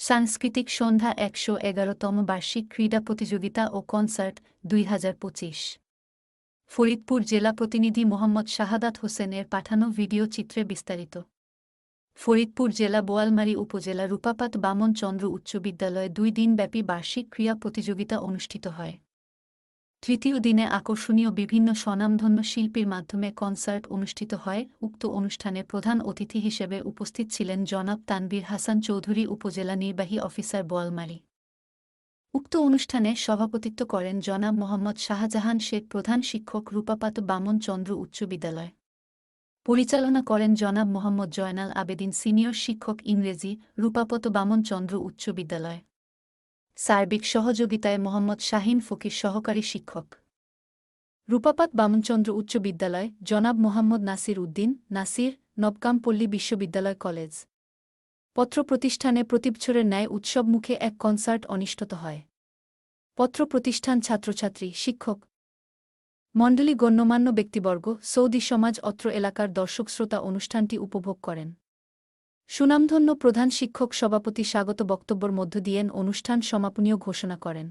সাংস্কৃতিক সন্ধ্যা একশো এগারোতম বার্ষিক ক্রীড়া প্রতিযোগিতা ও কনসার্ট দুই হাজার পঁচিশ। ফরিদপুর জেলা প্রতিনিধি মোহাম্মদ শাহাদাত হোসেনের পাঠানো ভিডিও চিত্রে বিস্তারিত। ফরিদপুর জেলা বোয়ালমারী উপজেলা রূপাপাত বামন চন্দ্র উচ্চ বিদ্যালয়ে দুই দিনব্যাপী বার্ষিক ক্রীড়া প্রতিযোগিতা অনুষ্ঠিত হয়। তৃতীয় দিনে আকর্ষণীয় বিভিন্ন স্বনামধন্য শিল্পীর মাধ্যমে কনসার্ট অনুষ্ঠিত হয়। উক্ত অনুষ্ঠানে প্রধান অতিথি হিসেবে উপস্থিত ছিলেন জনাব তানবীর হাসান চৌধুরী, উপজেলা নির্বাহী অফিসার বোয়ালমারী উক্ত অনুষ্ঠানে সভাপতিত্ব করেন জনাব মোহাম্মদ শাহজাহান শেখ, প্রধান শিক্ষক রূপাপাত বামন চন্দ্র উচ্চ বিদ্যালয়। পরিচালনা করেন জনাব মোহাম্মদ জয়নাল আবেদিন, সিনিয়র শিক্ষক ইংরেজি রূপাপত বামন চন্দ্র উচ্চ বিদ্যালয়। সার্বিক সহযোগিতায় মোহাম্মদ শাহিন ফকির সহকারী শিক্ষক। রূপাপাত বামনচন্দ্র উচ্চ বিদ্যালয়, জনাব মোহাম্মদ নাসির উদ্দিন, নাসির, নবকামপল্লী বিশ্ববিদ্যালয় কলেজ। পত্র প্রতিষ্ঠানে প্রতিবছরের ন্যায় উৎসবমুখে এক কনসার্ট অনুষ্ঠিত হয়। পত্র প্রতিষ্ঠান ছাত্রছাত্রী, শিক্ষক। মণ্ডলী গণ্যমান্য ব্যক্তিবর্গ, সৌদি সমাজ অত্র এলাকার দর্শক শ্রোতা অনুষ্ঠানটি উপভোগ করেন। সুনামধন্য প্রধান শিক্ষক সভাপতি স্বাগত বক্তব্যের মধ্য দিয়েন অনুষ্ঠান সমাপনীয় ঘোষণা করেন.